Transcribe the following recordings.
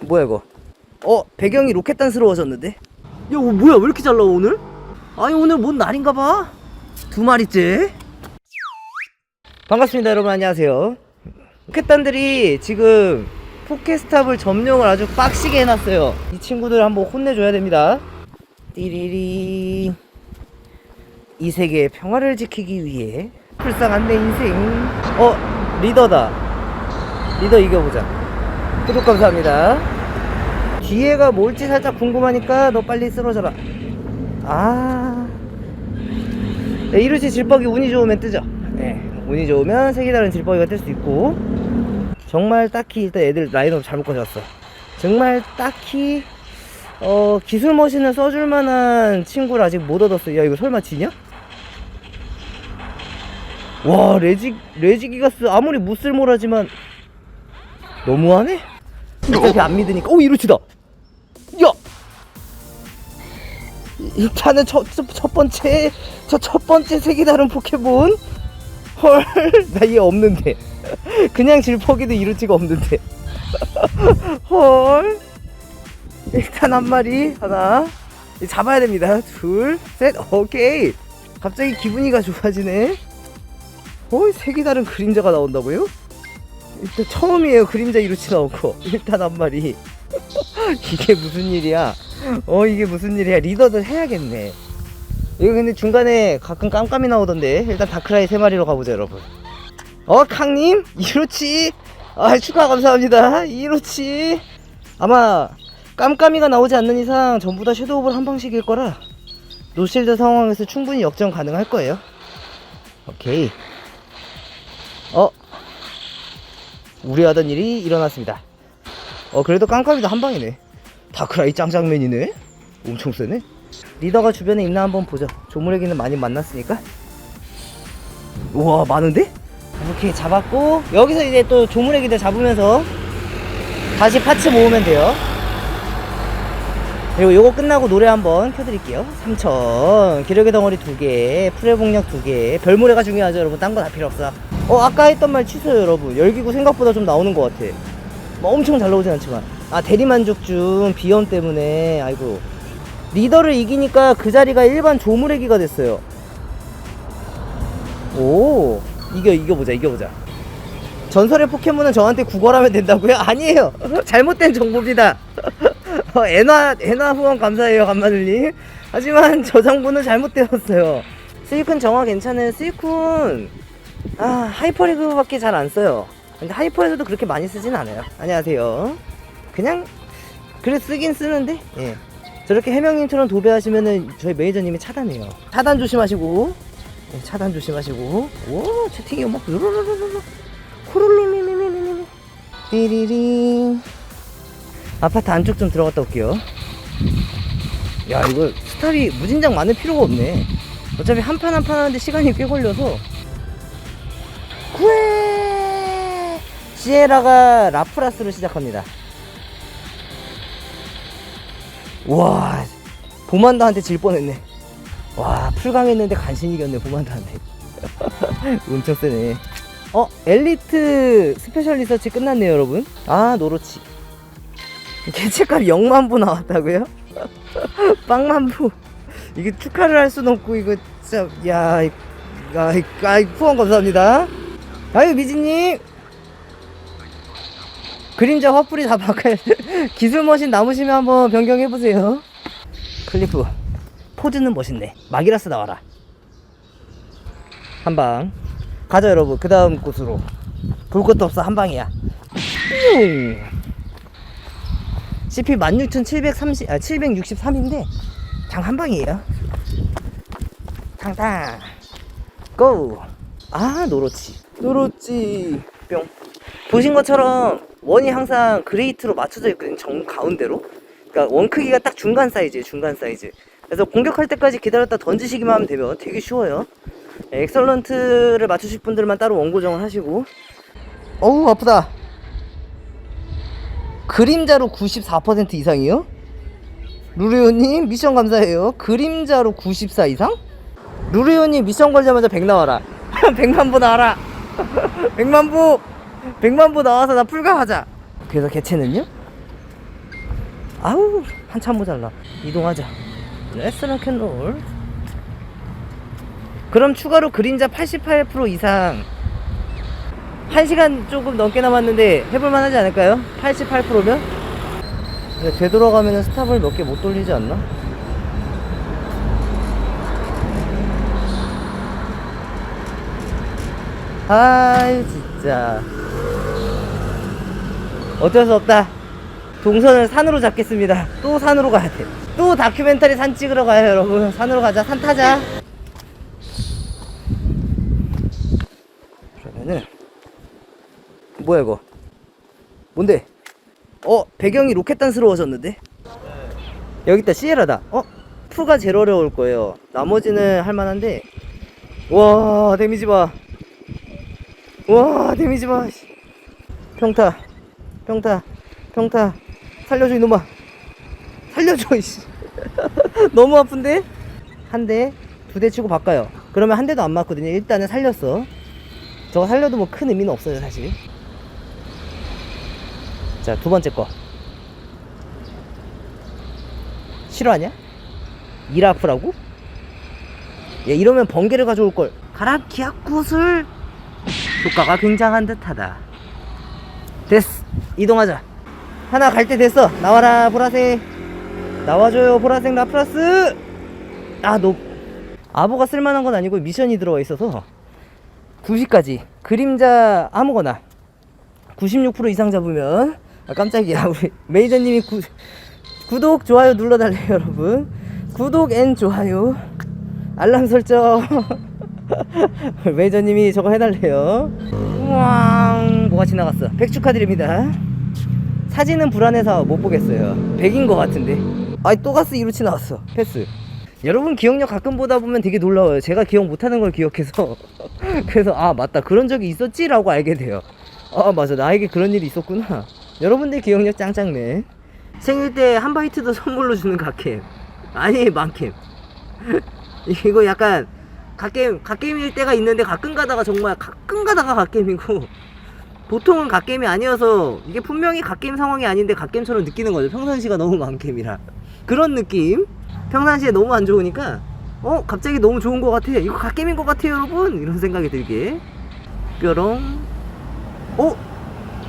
뭐야 이거? 어 배경이 로켓단스러워졌는데? 야 이거 뭐야? 왜 이렇게 잘 나와 오늘? 아니 오늘 뭔 날인가 봐두 마리째? 반갑습니다 여러분. 안녕하세요. 로켓단들이 지금 포켓스탑을 점령을 아주 빡시게 해놨어요. 이 친구들 한번 혼내줘야 됩니다. 띠리리. 이 세계의 평화를 지키기 위해 불쌍한 내 인생. 어 리더다. 리더 이겨보자. 구독 감사합니다 뒤에가 뭘지 살짝 궁금하니까 너 빨리 쓰러져라. 아. 네, 이루치 질퍽이 운이 좋으면 뜨죠. 네, 운이 좋으면 색이 다른 질퍽이가 뜰 수 있고. 정말 딱히 일단 애들 라인업 잘못 가져왔어. 정말 딱히 어 기술 머신을 써줄 만한 친구를 아직 못 얻었어. 야 이거 설마 지냐? 와 레지 레지기가스 아무리 무쓸모라지만 너무하네? 어차피 안 믿으니까. 오 이루치다 일단은 첫, 첫, 첫 번째 저 첫 번째 색이 다른 포켓몬? 헐 나 얘 없는데. 그냥 질퍽이도 이루치가 없는데. 헐. 일단 한 마리 하나. 잡아야 됩니다. 둘 셋. 오케이. 갑자기 기분이가 좋아지네. 어 색이 다른 그림자가 나온다고요? 일단 처음이에요. 그림자 이루치 거 일단 한 마리. 이게 무슨 일이야 어 이게 무슨 일이야? 리더들 해야겠네. 이거 근데 중간에 가끔 깜깜이 나오던데. 일단 다크라이 세 마리로 가보자 여러분. 어 캉님? 이루치? 아 축하 감사합니다. 이루치? 아마 깜깜이가 나오지 않는 이상 전부 다 섀도우볼 한 방씩일 거라 노실드 상황에서 충분히 역전 가능할 거예요. 오케이. 어? 우려하던 일이 일어났습니다. 어 그래도 깜깜이도 한 방이네 다크라이 짱짱맨이네? 엄청 세네? 리더가 주변에 있나 한번 보죠 조물애기는 많이 만났으니까. 우와 많은데? 이렇게 잡았고. 여기서 이제 또 조물애기들 잡으면서 다시 파츠 모으면 돼요. 그리고 요거 끝나고 노래 한번 켜드릴게요. 3000 기력의 덩어리 2개 풀의 복력 2개. 별모래가 중요하죠 여러분. 딴 거 다 필요 없어. 어 아까 했던 말 취소요 여러분. 열기구 생각보다 좀 나오는 것 같아. 뭐 엄청 잘 나오진 않지만 아 대리만족 중 비염 때문에. 아이고. 리더를 이기니까 그 자리가 일반 조물애기가 됐어요. 오 이겨 이겨보자 이겨보자. 전설의 포켓몬은 저한테 구걸하면 된다고요? 아니에요. 잘못된 정보입니다. 어, 애나 애나 후원 감사해요 간마늘님. 하지만 저장부는 잘못되었어요. 스위쿤 정화 괜찮아요. 스위쿤 아 하이퍼리그밖에 잘 안 써요. 근데 하이퍼에서도 그렇게 많이 쓰진 않아요. 안녕하세요 그냥 그래 쓰긴 쓰는데 예. 저렇게 해명님처럼 도배하시면은 저희 매니저님이 차단해요. 차단 조심하시고. 예, 차단 조심하시고. 오 채팅이 막 루루루루루 코룰루루루루루 띠리링. 아파트 안쪽 좀 들어갔다 올게요. 야 이거 스탑이 무진장 많을 필요가 없네. 어차피 한 판 한 판 하는데 시간이 꽤 걸려서. 구해! 시에라가 라프라스로 시작합니다 와 보만다한테 질 뻔했네. 와 풀강했는데 간신히 이겼네 보만다한테. 엄청 세네. 어 엘리트 스페셜 리서치 끝났네요 여러분. 아 노로치. 개체값 0만부 나왔다고요? 빵만부. 이게 축하를 할 수는 없고 이거 진짜 야, 이- 야, 이- 아, 이 후원 감사합니다. 아유 미진님 그림자 화풀이 다 바꿔야 돼. 기술 머신 남으시면 한번 변경해 보세요. 클리프 포즈는 멋있네. 마기라스 나와라. 한 방. 가자 여러분. 그 다음 곳으로. 볼 것도 없어 한 방이야. 뿅. CP 16,730, 아, 763인데, 장 한 방이에요. 탕탕. 고! 아, 노로치. 노로치. 뿅. 보신 것처럼, 원이 항상 그레이트로 맞춰져 있거든요. 정 가운데로. 그러니까 원 크기가 딱 중간 사이즈예요, 중간 사이즈. 그래서 공격할 때까지 기다렸다 던지시기만 하면 되면 되게 쉬워요. 네, 엑설런트를 맞추실 분들만 따로 원 고정을 하시고. 어우, 아프다. 그림자로 94% 이상이요? 루리오님 미션 감사해요. 그림자로 94 이상? 루리오님 미션 걸자마자 100 나와라. 100만 부 나와라. 100만 부. 100만 부 나와서 나 풀강하자. 그래서 개체는요? 아우 한참 모자라 이동하자 레스 락앤롤 그럼 추가로 그림자 88% 이상 1시간 조금 넘게 남았는데 해볼만 하지 않을까요? 88%면? 되돌아가면 스탑을 몇 개 못 돌리지 않나? 아이 진짜 어쩔 수 없다. 동선을 산으로 잡겠습니다. 또 산으로 가야 돼 또 다큐멘터리 산 찍으러 가요 여러분. 산으로 가자. 산 타자. 그러면은 뭐야 이거? 뭔데? 어 배경이 로켓단스러워졌는데? 여기 있다 시에라다. 어? 푸가 제일 어려울 거예요. 나머지는 할만한데. 와 데미지 봐. 와 데미지 봐 씨. 평타 평타 평타 살려줘 이놈아. 살려줘 이씨. 너무 아픈데? 한 대 두 대 치고 바꿔요. 그러면 한 대도 안 맞거든요. 일단은 살렸어. 저거 살려도 뭐 큰 의미는 없어요 사실. 자 두 번째 거. 싫어하냐? 이라프라고? 얘 이러면 번개를 가져올 걸. 가라 기압구슬. 효과가 굉장한 듯하다. 됐어 이동하자. 하나 갈 때 됐어. 나와라 보라색. 나와줘요 보라색 라플라스. 아너 아보가 쓸만한 건 아니고 미션이 들어가 있어서. 90까지. 그림자 아무거나. 96% 이상 잡으면. 아 깜짝이야. 우리 메이저님이 구, 구독 좋아요 눌러달래요 여러분. 구독 앤 좋아요. 알람 설정. 메이저님이 저거 해달래요. 우왕. 뭐가 지나갔어? 100 축하드립니다 사진은 불안해서 못 보겠어요. 100인 것 같은데. 아이 또 가스 이루치 나왔어. 패스. 여러분 기억력 가끔 보다 보면 되게 놀라워요. 제가 기억 못하는 걸 기억해서. 그래서 아 맞다. 그런 적이 있었지 라고 알게 돼요. 아 맞아. 나에게 그런 일이 있었구나. 여러분들 기억력 짱짱네. 생일 때 한 바이트도 선물로 주는 갓캠. 아니 만캠. 이거 약간 갓게임 갓게임일 때가 있는데 가끔 가다가 정말 가끔 가다가 갓게임이고 보통은 갓게임이 아니어서 이게 분명히 갓게임 상황이 아닌데 갓게임처럼 느끼는 거죠 평상시가 너무 만캠이라 그런 느낌 평상시에 너무 안 좋으니까 어 갑자기 너무 좋은 것 같아 이거 갓게임인 것 같아요 여러분 이런 생각이 들게 뾰롱 어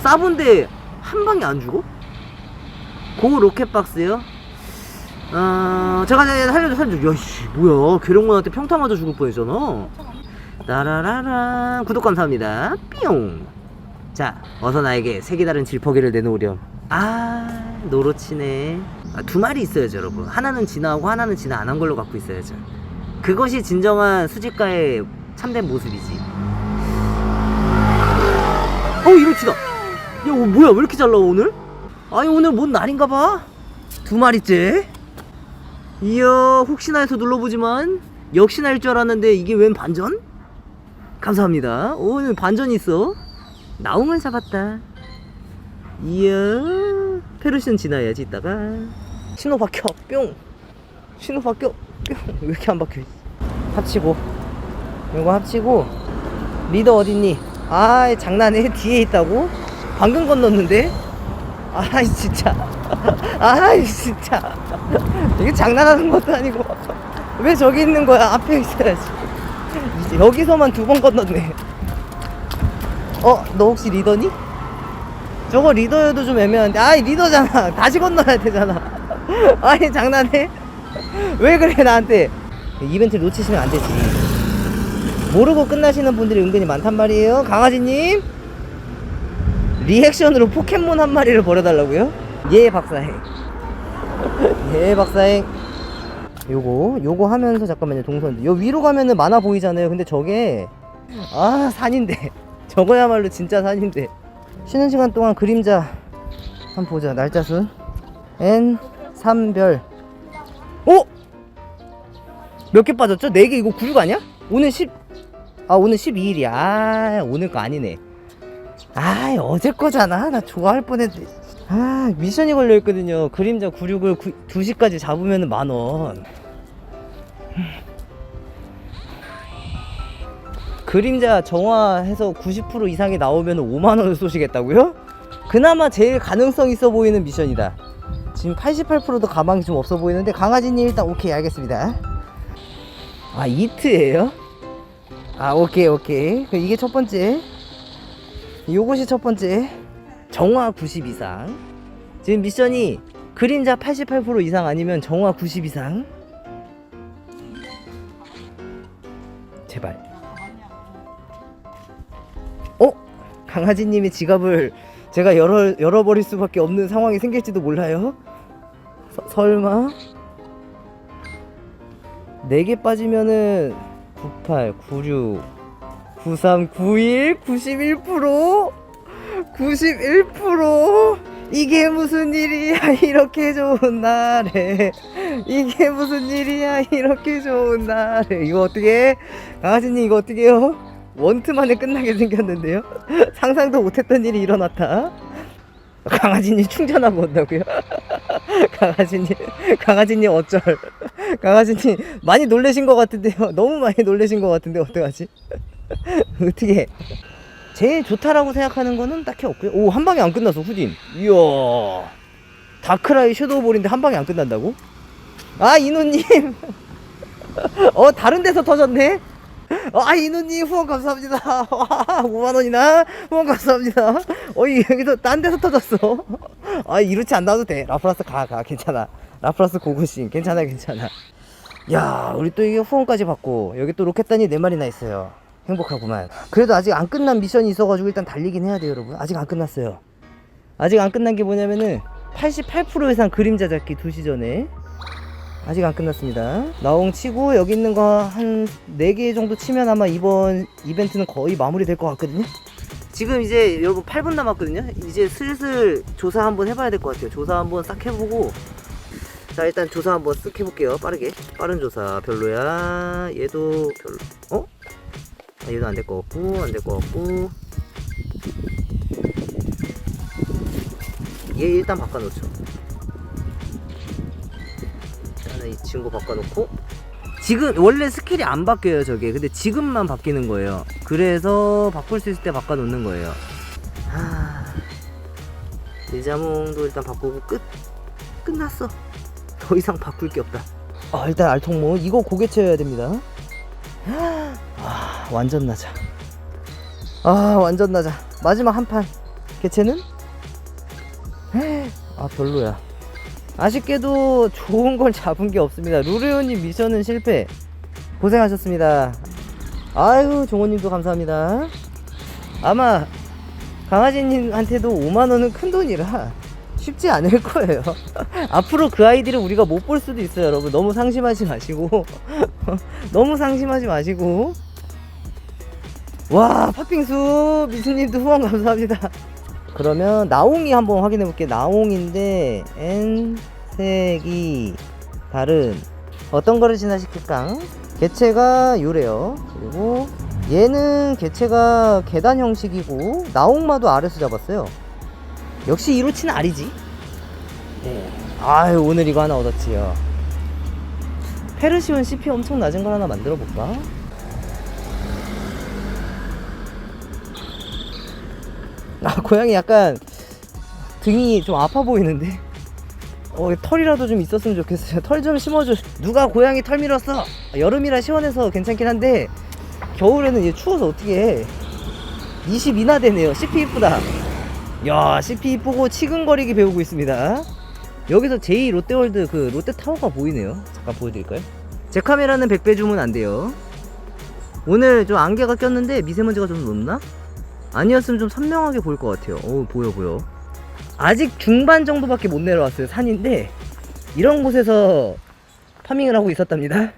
싸본데 한 방에 안 죽어? 고 로켓박스요? 어, 제가 이제 살려줘, 살려줘. 야, 씨, 뭐야. 괴룡군한테 평타 맞아 죽을 뻔 했잖아. 따라라라. 구독 감사합니다. 뿅. 자, 어서 나에게 색이 다른 질퍽이를 내놓으렴. 아, 노로치네. 아, 두 마리 있어야죠, 여러분. 하나는 진화하고 하나는 진화 안 한 걸로 갖고 있어야죠. 그것이 진정한 수집가의 참된 모습이지. 어, 이렇지다. 야, 어, 뭐야. 왜 이렇게 잘 나와, 오늘? 아니, 오늘 뭔 날인가 봐. 두 마리째. 이야 혹시나 해서 눌러보지만 역시나 할줄 알았는데 이게 웬 반전? 감사합니다 오늘 반전이 있어 나웅을 잡았다. 이야 페르시는 지나야지 이따가. 신호 바뀌어 뿅. 신호 바뀌어 뿅왜 이렇게 안 바뀌어 합치고. 이거 합치고. 리더 어딨니? 아 장난해. 뒤에 있다고? 방금 건넜는데? 아이 진짜. 아이 진짜. 이게 장난하는 것도 아니고. 왜 저기 있는 거야? 앞에 있어야지. 여기서만 두 번 건넜네 어 너 혹시 리더니? 저거 리더여도 좀 애매한데. 아이 리더잖아. 다시 건너야 되잖아. 아니 장난해? 왜 그래 나한테? 이벤트 놓치시면 안 되지. 모르고 끝나시는 분들이 은근히 많단 말이에요. 강아지님? 리액션으로 포켓몬 한 마리를 버려달라고요? 예 박사행. 예 박사행. 요거 요거 하면서 잠깐만요 동선 요 위로 가면은 많아 보이잖아요. 근데 저게 아 산인데 저거야말로 진짜 산인데. 쉬는 시간 동안 그림자 한번 보자. 날짜순. N 3별. 오! 몇 개 빠졌죠? 4개. 이거 96 아니야? 오늘 10 아 오늘 12일이야. 아 오늘 거 아니네. 아 어제 거잖아. 나 좋아할 뻔했는데 아 미션이 걸려있거든요. 그림자 96을 2시까지 잡으면 만원 그림자 정화해서 90% 이상이 나오면 5만원을 쏘시겠다고요? 그나마 제일 가능성 있어 보이는 미션이다. 지금 88%도 가방이 좀 없어 보이는데 강아지님 일단 오케이 알겠습니다. 아 이트예요? 아 오케이 오케이. 그럼 이게 첫 번째. 요것이 첫 번째. 정화 90 이상. 지금 미션이 그림자 88% 이상 아니면 정화 90 이상? 제발 강아지님의 지갑을 제가 열어, 열어버릴 수밖에 없는 상황이 생길지도 몰라요? 서- 설마? 4개 빠지면은 98, 96, 93, 91, 91%? 91%? 이게 무슨 일이야? 이렇게 좋은 날에. 이게 무슨 일이야? 이렇게 좋은 날에. 이거 어떻게 강아지님 이거 어떻게 해요? 원트 만에 끝나게 생겼는데요 상상도 못했던 일이 일어났다 강아지님 충전하고 온다고요 강아지님 강아지님 어쩔 강아지님 많이 놀라신 것 같은데요 너무 많이 놀라신 것 같은데 어떡하지 어떻게 제일 좋다라고 생각하는 거는 딱히 없고요. 오, 한 방에 안 끝났어, 후딘. 이야. 다크라이 섀도우볼인데 한 방에 안 끝난다고? 아, 이노님. 어, 다른 데서 터졌네? 어, 아, 이노님 후원 감사합니다. 와, 5만 원이나 후원 감사합니다. 어, 이 여기서 딴 데서 터졌어. 아, 이렇지 않나도 돼. 라프라스 가, 가. 괜찮아. 라프라스 고고싱. 괜찮아, 괜찮아. 야, 우리 또 이게 후원까지 받고, 여기 또 로켓단이 네 마리나 있어요. 행복하구만. 그래도 아직 안 끝난 미션이 있어가지고 일단 달리긴 해야 돼요, 여러분. 아직 안 끝났어요. 아직 안 끝난 게 뭐냐면은 88% 이상 그림자 잡기 2시 전에 아직 안 끝났습니다. 나옹 치고 여기 있는 거 한 4개 정도 치면 아마 이번 이벤트는 거의 마무리될 것 같거든요. 지금 이제 여러분 8분 남았거든요. 이제 슬슬 조사 한번 해봐야 될 것 같아요. 조사 한번 싹 해보고 자 일단 조사 한번 쓱 해볼게요. 빠르게 빠른 조사 별로야. 얘도 별로. 어? 아, 얘도 안 될 것 같고 안 될 것 같고 얘 일단 바꿔놓죠 이 친구 바꿔놓고. 지금 원래 스킬이 안 바뀌어요 저게. 근데 지금만 바뀌는 거예요. 그래서 바꿀 수 있을 때 바꿔놓는 거예요. 하... 일자몽도 일단 바꾸고 끝. 끝났어. 더 이상 바꿀 게 없다. 아 일단 알통모 이거 고개 채워야 됩니다. 아 완전 나자 아 완전 나자 마지막 한판. 개체는? 아 별로야 아쉽게도 좋은 걸 잡은 게 없습니다. 루레오님 미션은 실패. 고생하셨습니다. 아유 종호님도 감사합니다. 아마 강아지님한테도 5만원은 큰 돈이라 쉽지 않을 거예요. 앞으로 그 아이디를 우리가 못 볼 수도 있어요 여러분. 너무 상심하지 마시고. 너무 상심하지 마시고. 와 팥빙수 미수님도 후원 감사합니다 그러면 나옹이 한번 확인해 볼게요. 나옹인데 N색이 다른. 어떤 거를 진화시킬까? 개체가 요래요. 그리고 얘는 개체가 계단 형식이고 나옹마도 아래서 잡았어요. 역시 이로치는 알이지. 네. 아유 오늘 이거 하나 얻었지요. 페르시온 CP 엄청 낮은 걸 하나 만들어 볼까? 고양이 약간 등이 좀 아파 보이는데? 어 털이라도 좀 있었으면 좋겠어요. 털 좀 심어줘. 누가 고양이 털 밀었어? 여름이라 시원해서 괜찮긴 한데 겨울에는 얘 추워서 어떻게 해? 22나 되네요. CP 이쁘다. 야 CP 이쁘고 치근거리기 배우고 있습니다. 여기서 제2 롯데월드 그 롯데타워가 보이네요. 잠깐 보여드릴까요? 제 카메라는 100배 주면 안 돼요. 오늘 좀 안개가 꼈는데 미세먼지가 좀 높나? 아니었으면 좀 선명하게 보일 것 같아요. 오 보여 보여. 아직 중반 정도밖에 못 내려왔어요 산인데. 이런 곳에서 파밍을 하고 있었답니다.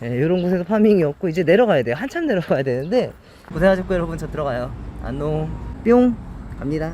네, 이런 곳에서 파밍이었고 이제 내려가야 돼요. 한참 내려가야 되는데. 고생하셨고 여러분. 저 들어가요. 안녕. 뿅. 갑니다